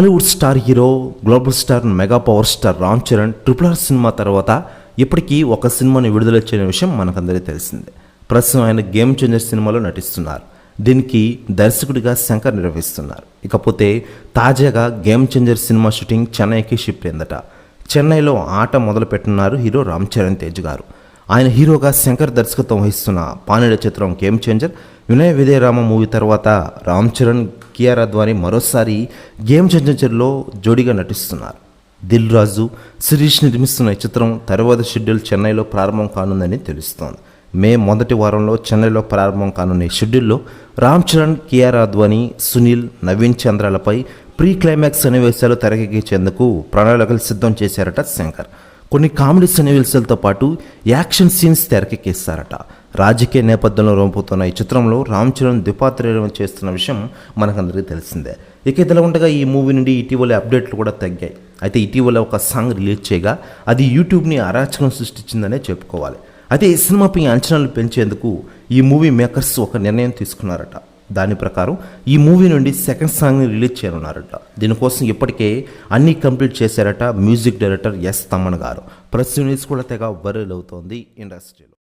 Tollywood star hero global star mega power star Ram Charan triple R cinema తర్వాత ఇప్పటికీ ఒక సినిమాని విడుదల చేయని విషయం మనకందరికీ తెలిసిందే. ప్రస్తుతం ఆయన గేమ్ చేంజర్ సినిమాలో నటిస్తున్నారు. దీనికి దర్శకుడిగా శంకర్ నిర్వహిస్తున్నారు. ఇకపోతే తాజాగా గేమ్ చేంజర్ సినిమా షూటింగ్ చెన్నైకి షిఫ్ట్ అయిందట. చెన్నైలో ఆట మొదలుపెట్టున్నారు హీరో రామ్ చరణ్ తేజ్ గారు. ఆయన హీరోగా శంకర్ దర్శకత్వం వహిస్తున్న పానీడ చిత్రం గేమ్ చేంజర్ వినయ విజయరామ మూవీ తర్వాత రామ్ చరణ్ కియారా అద్వానీ మరోసారి గేమ్ చెంచర్లో జోడీగా నటిస్తున్నారు. దిల్ రాజు శిరీష్ నిర్మిస్తున్న ఈ చిత్రం తర్వాత షెడ్యూల్ చెన్నైలో ప్రారంభం కానుందని తెలుస్తోంది. మే మొదటి వారంలో చెన్నైలో ప్రారంభం కానున్న ఈ షెడ్యూల్లో రామ్ చరణ్ కియారా అద్వాని సునీల్ నవీన్ చంద్రాలపై ప్రీ క్లైమాక్స్ సన్నివేశాలు తెరకెక్కించేందుకు ప్రణాళికలు సిద్ధం చేశారట శంకర్. కొన్ని కామెడీ సన్నివేశాలతో పాటు యాక్షన్ సీన్స్ తెరకెక్కిస్తారట. రాజకీయ నేపథ్యంలో రూపుతున్న ఈ చిత్రంలో రామ్ చరణ్ ద్విపాత్రయం చేస్తున్న విషయం మనకందరికీ తెలిసిందే. ఇక ఇదిలా ఉండగా ఈ మూవీ నుండి ఇటీవల అప్డేట్లు కూడా తగ్గాయి. అయితే ఇటీవల ఒక సాంగ్ రిలీజ్ చేయగా అది యూట్యూబ్ని అరాచకం సృష్టించిందనే చెప్పుకోవాలి. అయితే ఈ సినిమాపై అంచనాలు పెంచేందుకు ఈ మూవీ మేకర్స్ ఒక నిర్ణయం తీసుకున్నారట. దాని ప్రకారం ఈ మూవీ నుండి సెకండ్ సాంగ్ని రిలీజ్ చేయనున్నారట. దీనికోసం ఇప్పటికే అన్నీ కంప్లీట్ చేశారట మ్యూజిక్ డైరెక్టర్ ఎస్ తమ్మన్ గారు. ప్రెస్ న్యూస్ కూడా తెగ వైరల్ అవుతోంది ఇండస్ట్రీలో.